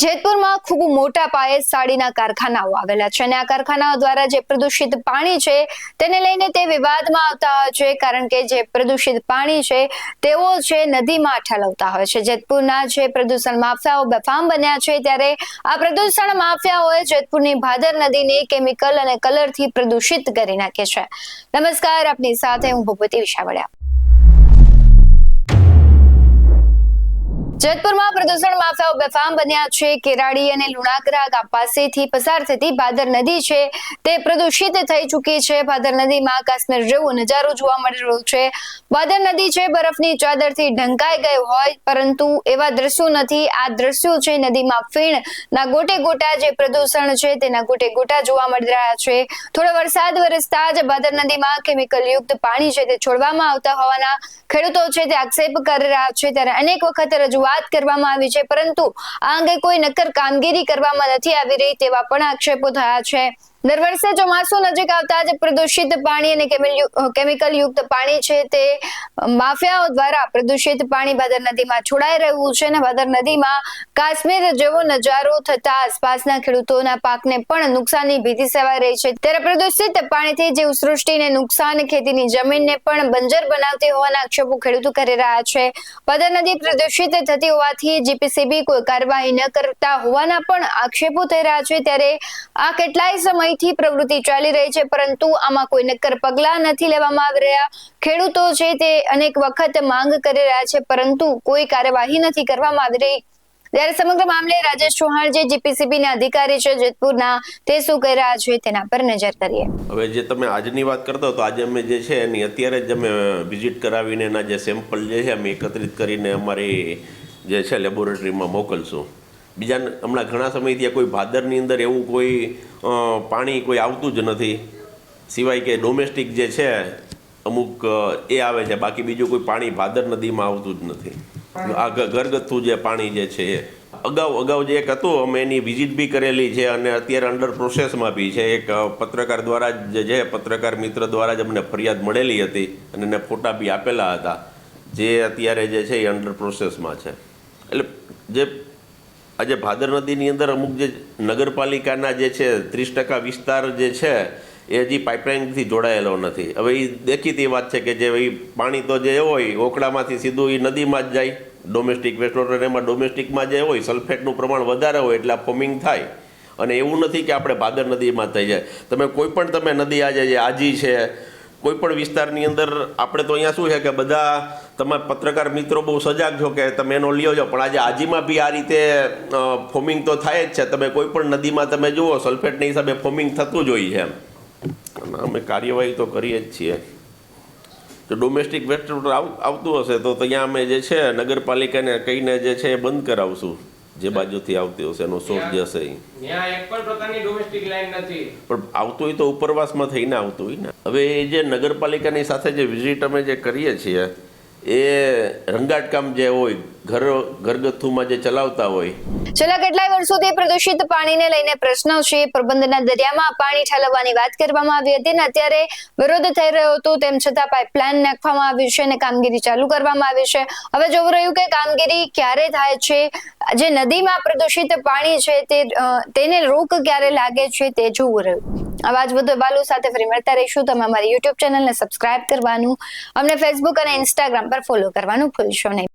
જેતપુરમાં ખૂબ મોટા પાયે સાડીના કારખાનાઓ આવેલા છે અને આ કારખાનાઓ દ્વારા જે પ્રદૂષિત પાણી છે તેને લઈને તે વિવાદમાં આવતા હોય છે, કારણ કે જે પ્રદૂષિત પાણી છે તેઓ છે નદીમાં ઠલવતા હોય છે. જેતપુરના જે પ્રદૂષણ માફિયાઓ બેફામ બન્યા છે ત્યારે આ પ્રદૂષણ માફિયાઓએ જેતપુરની ભાદર નદીને કેમિકલ અને કલરથી પ્રદૂષિત કરી નાખી છે. નમસ્કાર, આપની સાથે હું ભૂપતિ વિશાવડિયા. જેતપુરમાં પ્રદૂષણ માફિયાઓ બેફામ બન્યા છે. કેરાડી અને લુણાકરા ગામ પાસેથી પસાર થતી ભાદર નદી છે. તે પ્રદૂષિત થઈ ચૂકી છે. ભાદર નદીમાં કાશ્મીર જેવો નજારો જોવા મળી રહ્યો છે. ભાદર નદી છે, બરફની ચાદરથી ઢંકાઈ ગઈ હોય, પરંતુ એવા દ્રશ્યો નથી. આ દ્રશ્યો છે નદીમાં ફીણ ના ગોટે ગોટા જે પ્રદૂષણ છે, તેના ગોટે ગોટા જોવા મળી રહ્યા છે. થોડો વરસાદ વરસતા જ ભાદર નદીમાં કેમિકલ યુક્ત પાણી છે તે છોડવામાં આવતા હોવાના ખેડૂતો છે તે આક્ષેપ કરી રહ્યા છે. ત્યારે અનેક વખત રજૂઆત કરવામાં આવી છે, પરંતુ આ અંગે કોઈ નક્કર કામગીરી કરવામાં નથી આવી રહી તેવા પણ આક્ષેપો થયા છે. દર વર્ષે ચોમાસું નજીક આવતા જ પ્રદૂષિત પાણી અને કેમિકલ યુક્ત પાણી છે, તે માફિયાઓ દ્વારા પ્રદૂષિત પાણી ભાદર નદીમાં છોડાઈ રહ્યું છે અને ભાદર નદીમાં કાશ્મીર જેવો નજારો થતા આસપાસના ખેડૂતોના પાકને પણ નુકસાનની ભીતિ સેવાઈ રહી છે. ત્યારે પ્રદૂષિત પાણીથી જીવસૃષ્ટિને નુકસાન ખેતીની જમીનને પણ બંજર બનાવતી હોવાના આક્ષેપો ખેડૂતો કરી રહ્યા છે. ભાદર નદી પ્રદૂષિત થતી હોવાથી જીપીસીબી કોઈ કાર્યવાહી ન કરતા હોવાના પણ આક્ષેપો થઈ રહ્યા છે. ત્યારે આ કેટલાય સમયથી પ્રવૃત્તિ ચાલી રહી છે, પરંતુ આમાં કોઈ નક્કર પગલા નથી લેવામાં આવી રહ્યા. ખેડૂતો છે તે અનેક વખત માંગ કરી રહ્યા છે, પરંતુ કોઈ કાર્યવાહી નથી કરવામાં આવી રહી. ત્યારે સમગ્ર મામલે રાજેશ ચૌહાણ જે જીપીસીબી ના અધિકારી છે, જેતપુરના, તે શું કહી રહ્યા છે તેના પર નજર કરીએ. હવે જે તમે આજની વાત કરતો તો આજે અમે જે છે, એની અત્યારે જ અમે વિઝિટ કરાવીને એના જે સેમ્પલ જે છે, અમે એકત્રિત કરીને અમારી જે છે, લેબોરેટરીમાં મોકલશું. બીજા હમણાં ઘણા સમયથી કોઈ ભાદરની અંદર એવું કોઈ પાણી કોઈ આવતું જ નથી. સિવાય કે ડોમેસ્ટિક જે છે અમુક એ આવે છે બાકી બીજું કોઈ પાણી ભાદર નદીમાં આવતું જ નથી. આ ઘરગથ્થુ જે પાણી જે છે એ. અગાઉ અગાઉ જે એક હતું અમે એની વિઝિટ બી કરેલી છે અને અત્યારે અંડર પ્રોસેસમાં બી છે. એક પત્રકાર દ્વારા જ જે છે પત્રકાર મિત્ર દ્વારા જ અમને ફરિયાદ મળેલી હતી અને એને ફોટા બી આપેલા હતા. જે અત્યારે જે છે એ અંડર પ્રોસેસમાં છે. એટલે જે આજે ભાદર નદીની અંદર અમુક જે નગરપાલિકાના જે છે, ત્રીસ ટકા વિસ્તાર જે છે, એ હજી પાઇપલાઇનથી જોડાયેલો નથી. હવે એ દેખીતી વાત છે કે જે પાણી તો જે હોય ઓકડામાંથી સીધું એ નદીમાં જ જાય. ડોમેસ્ટિક વેસ્ટ વોટર એમાં ડોમેસ્ટિકમાં જે હોય સલ્ફેટનું પ્રમાણ વધારે હોય એટલે ફોમિંગ થાય. અને એવું નથી કે આપણે ભાદર નદીમાં થઈ જાય. તમે કોઈ પણ તમે નદી આજે આજી છે કોઈ પણ વિસ્તારની અંદર આપણે તો અહીંયા શું છે કે બધા તમારા પત્રકાર મિત્રો બહુ સજાગ છો કે તમે એનો લ્યો છો પણ આજે આજીમાં બી આ રીતે ફોમિંગ તો થાય જ છે. તમે કોઈ પણ નદીમાં તમે જુઓ, સલ્ફેટની હિસાબે ફોમિંગ થતું જ હોય છે અમે કાર્યવાહી તો કરીએ જ છીએ. જો ડોમેસ્ટિક વેસ્ટ આવ- આવતું હશે તો ત્યાં અમે જે છે નગરપાલિકાને કહીને જે છે એ બંધ કરાવશું. જે બાજુથી આવતી હશે એનો સોર્સ જે હશે પણ આવતું હોય તો ઉપરવાસમાં થઈને આવતું હોય ને. હવે એ જે નગરપાલિકાની સાથે જે વિઝિટ અમે જે કરીએ છીએ એ રંગાટકામ જે હોય ઘર ઘરગથ્થુમાં જે ચલાવતા હોય. છેલ્લા કેટલાય વર્ષોથી પ્રદૂષિત પાણીને લઈને પ્રશ્નો છે. પ્રબંધના દરિયામાં પાણી ઠાલવવાની વાત કરવામાં આવી હતી અને અત્યારે વિરોધ થઈ રહ્યો હતો. તેમ છતાં પાઇપલાઇન નાખવામાં આવ્યું છે અને કામગીરી ચાલુ કરવામાં આવી છે. હવે જોવું રહ્યું કે કામગીરી ક્યારે થાય છે? જે નદીમાં પ્રદૂષિત પાણી છે તે તેને રોક ક્યારે લાગે છે તે જોવું રહ્યું. આવા જ વધુ બાલુ સાથે ફરી મળતા રહીશું. તમે અમારી યુટ્યુબ ચેનલને સબસ્ક્રાઇબ કરવાનું, અમને ફેસબુક અને ઇન્સ્ટાગ્રામ પર ફોલો કરવાનું ભૂલશો નહીં.